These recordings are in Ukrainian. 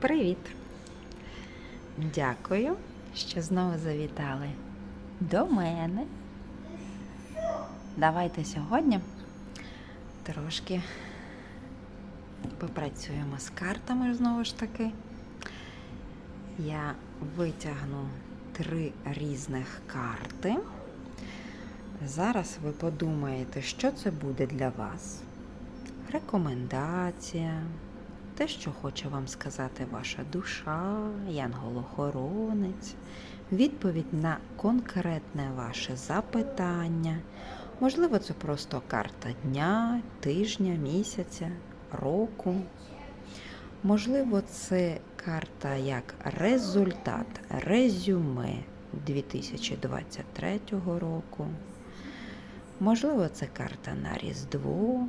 Привіт! Дякую, що знову завітали до мене. Давайте сьогодні трошки попрацюємо з картами знову ж таки. Я витягну три різних карти. Зараз ви подумаєте, що це буде для вас. Рекомендація, те, що хоче вам сказати ваша душа, янголохоронець, відповідь на конкретне ваше запитання. Можливо, це просто карта дня, тижня, місяця, року. Можливо, це карта як результат, резюме 2023 року. Можливо, це карта на Різдво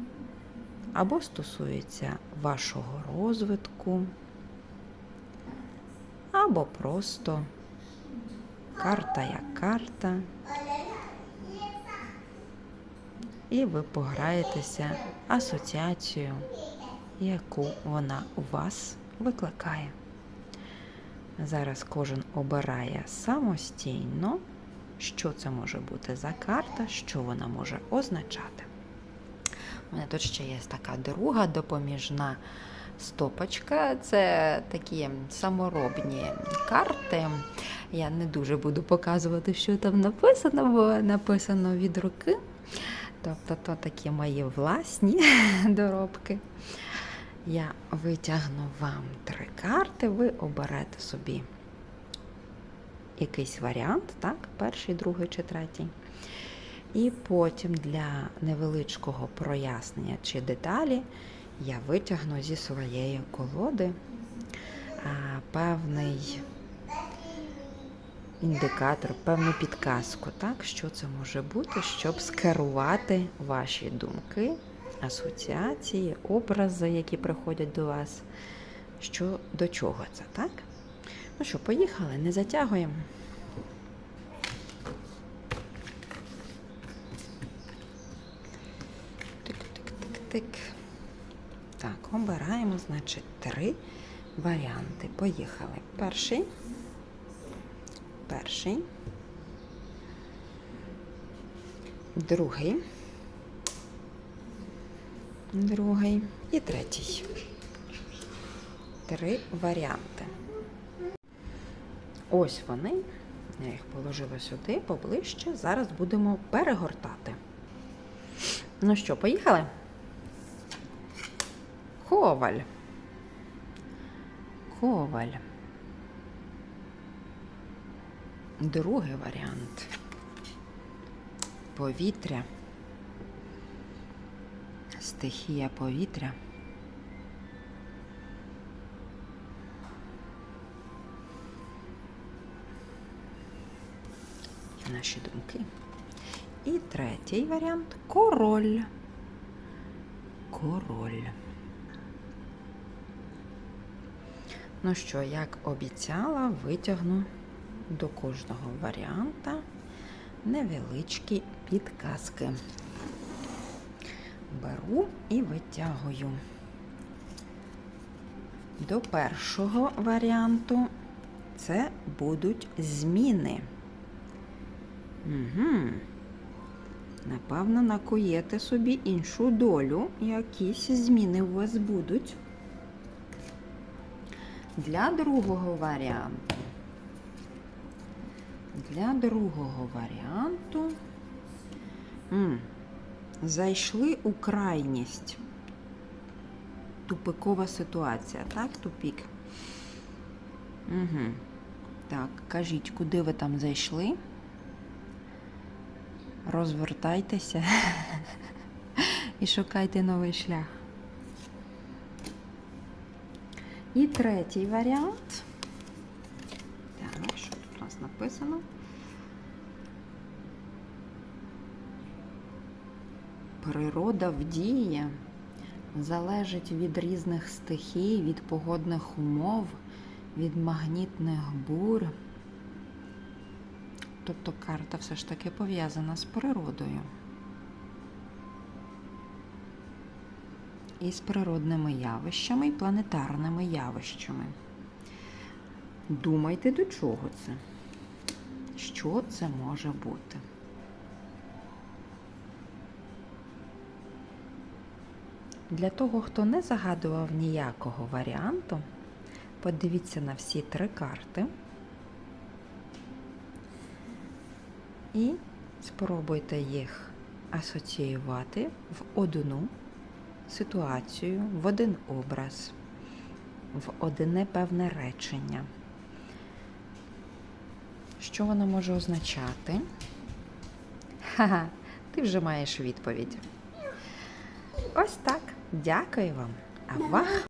або стосується вашого розвитку, або просто карта як карта. І ви пограєтеся асоціацію, яку вона у вас викликає. Зараз кожен обирає самостійно, що це може бути за карта, що вона може означати. У мене тут ще є така друга допоміжна стопочка. Це такі саморобні карти. Я не дуже буду показувати, що там написано, бо написано від руки. Тобто, то такі мої власні доробки. Я витягну вам три карти, ви оберете собі якийсь варіант, так, перший, другий чи третій. І потім для невеличкого прояснення чи деталі я витягну зі своєї колоди певний індикатор, певну підказку, так, що це може бути, щоб скерувати ваші думки, асоціації, образи, які приходять до вас. Що до чого це, так? Ну що, поїхали, не затягуємо. Тик-тик-тик-тик. Так, обираємо, значить, три варіанти. Поїхали. Перший. Перший. Другий. Другий. І третій. Три варіанти. Ось вони. Я їх положила сюди поближче. Зараз будемо перегортати. Ну що, поїхали? Коваль. Коваль. Другий варіант. Повітря. Стихія повітря. Наші думки. І третій варіант король. Король. Ну що, як обіцяла, витягну до кожного варіанта невеличкі підказки. Беру і витягую. До першого варіанту це будуть зміни. Угу. Напевно, накуєте собі іншу долю, якісь зміни у вас будуть. Для другого варіанту. Для другого варіанту М, зайшли у крайність. Тупикова ситуація, так, тупік? Угу. Так, кажіть, куди ви там зайшли? Розвертайтеся і шукайте новий шлях. І третій варіант. Так, що тут у нас написано? Природа вдіє залежить від різних стихій, від погодних умов, від магнітних бур. Тобто карта все ж таки пов'язана з природою. І з природними явищами і планетарними явищами. Думайте, до чого це? Що це може бути? Для того, хто не загадував ніякого варіанту, подивіться на всі три карти і спробуйте їх асоціювати в одну ситуацію, в один образ, в одне певне речення. Що воно може означати? Ха-ха, ти вже маєш відповідь. Ось так. Дякую вам. Авах!